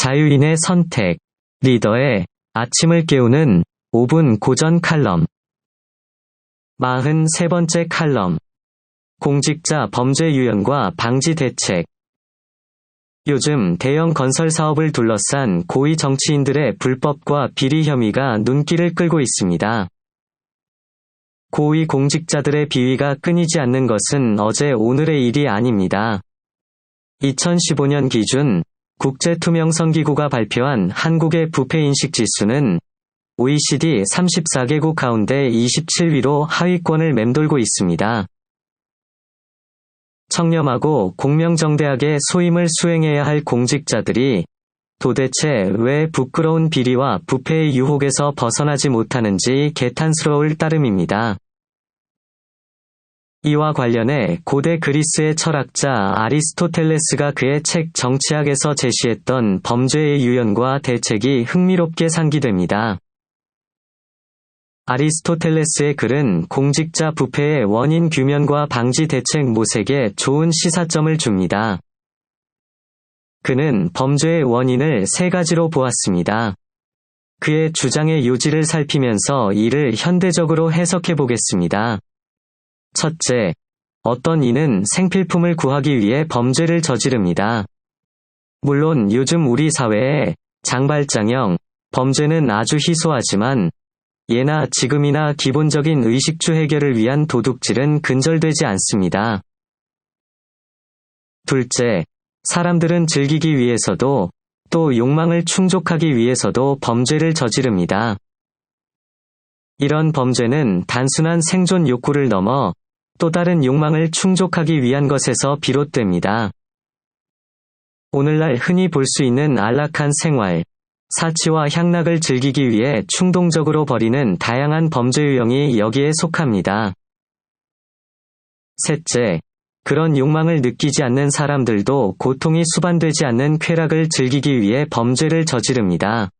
자유인의 선택, 리더의 아침을 깨우는 5분 고전 칼럼. 43번째 칼럼. 공직자 범죄 유연과 방지 대책. 요즘 대형 건설 사업을 둘러싼 고위 정치인들의 불법과 비리 혐의가 눈길을 끌고 있습니다. 고위 공직자들의 비위가 끊이지 않는 것은 어제 오늘의 일이 아닙니다. 2015년 기준 국제투명성기구가 발표한 한국의 부패인식 지수는 OECD 34개국 가운데 27위로 하위권을 맴돌고 있습니다. 청렴하고 공명정대하게 소임을 수행해야 할 공직자들이 도대체 왜 부끄러운 비리와 부패의 유혹에서 벗어나지 못하는지 개탄스러울 따름입니다. 이와 관련해 고대 그리스의 철학자 아리스토텔레스가 그의 책 정치학에서 제시했던 범죄의 유연과 대책이 흥미롭게 상기됩니다. 아리스토텔레스의 글은 공직자 부패의 원인 규명과 방지 대책 모색에 좋은 시사점을 줍니다. 그는 범죄의 원인을 세 가지로 보았습니다. 그의 주장의 요지를 살피면서 이를 현대적으로 해석해 보겠습니다. 첫째, 어떤 이는 생필품을 구하기 위해 범죄를 저지릅니다. 물론 요즘 우리 사회에 장발장형 범죄는 아주 희소하지만 예나 지금이나 기본적인 의식주 해결을 위한 도둑질은 근절되지 않습니다. 둘째, 사람들은 즐기기 위해서도 또 욕망을 충족하기 위해서도 범죄를 저지릅니다. 이런 범죄는 단순한 생존 욕구를 넘어 또 다른 욕망을 충족하기 위한 것에서 비롯됩니다. 오늘날 흔히 볼 수 있는 안락한 생활, 사치와 향락을 즐기기 위해 충동적으로 벌이는 다양한 범죄 유형이 여기에 속합니다. 셋째, 그런 욕망을 느끼지 않는 사람들도 고통이 수반되지 않는 쾌락을 즐기기 위해 범죄를 저지릅니다.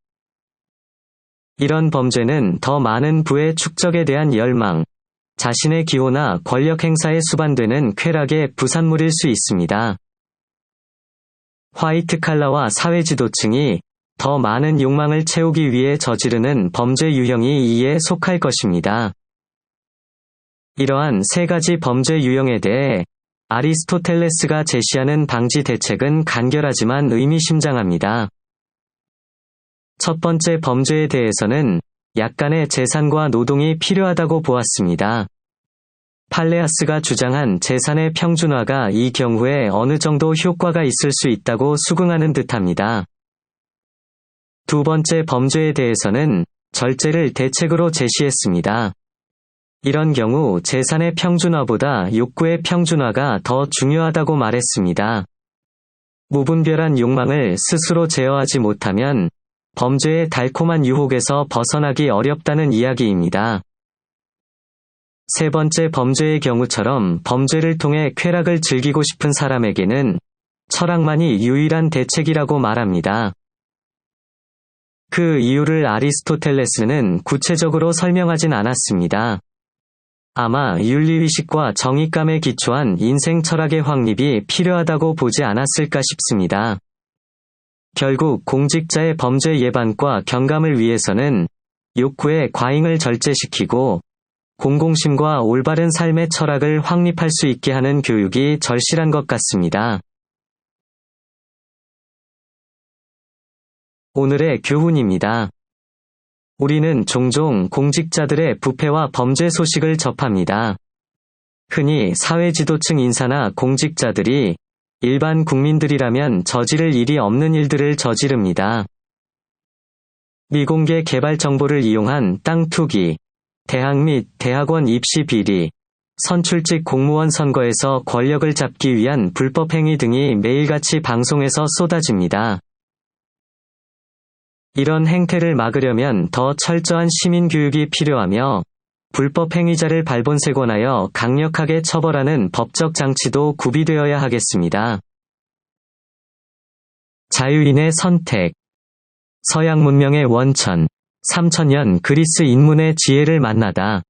이런 범죄는 더 많은 부의 축적에 대한 열망, 자신의 기호나 권력 행사에 수반되는 쾌락의 부산물일 수 있습니다. 화이트 칼라와 사회 지도층이 더 많은 욕망을 채우기 위해 저지르는 범죄 유형이 이에 속할 것입니다. 이러한 세 가지 범죄 유형에 대해 아리스토텔레스가 제시하는 방지 대책은 간결하지만 의미심장합니다. 첫 번째 범죄에 대해서는 약간의 재산과 노동이 필요하다고 보았습니다. 팔레아스가 주장한 재산의 평준화가 이 경우에 어느 정도 효과가 있을 수 있다고 수긍하는 듯합니다. 두 번째 범죄에 대해서는 절제를 대책으로 제시했습니다. 이런 경우 재산의 평준화보다 욕구의 평준화가 더 중요하다고 말했습니다. 무분별한 욕망을 스스로 제어하지 못하면 범죄의 달콤한 유혹에서 벗어나기 어렵다는 이야기입니다. 세 번째 범죄의 경우처럼 범죄를 통해 쾌락을 즐기고 싶은 사람에게는 철학만이 유일한 대책이라고 말합니다. 그 이유를 아리스토텔레스는 구체적으로 설명하진 않았습니다. 아마 윤리의식과 정의감에 기초한 인생 철학의 확립이 필요하다고 보지 않았을까 싶습니다. 결국 공직자의 범죄 예방과 경감을 위해서는 욕구의 과잉을 절제시키고 공공심과 올바른 삶의 철학을 확립할 수 있게 하는 교육이 절실한 것 같습니다. 오늘의 교훈입니다. 우리는 종종 공직자들의 부패와 범죄 소식을 접합니다. 흔히 사회 지도층 인사나 공직자들이 일반 국민들이라면 저지를 일이 없는 일들을 저지릅니다. 미공개 개발 정보를 이용한 땅 투기, 대학 및 대학원 입시 비리, 선출직 공무원 선거에서 권력을 잡기 위한 불법 행위 등이 매일같이 방송에서 쏟아집니다. 이런 행태를 막으려면 더 철저한 시민 교육이 필요하며 불법 행위자를 발본색원하여 강력하게 처벌하는 법적 장치도 구비되어야 하겠습니다. 자유인의 선택 서양 문명의 원천 3천년 그리스 인문의 지혜를 만나다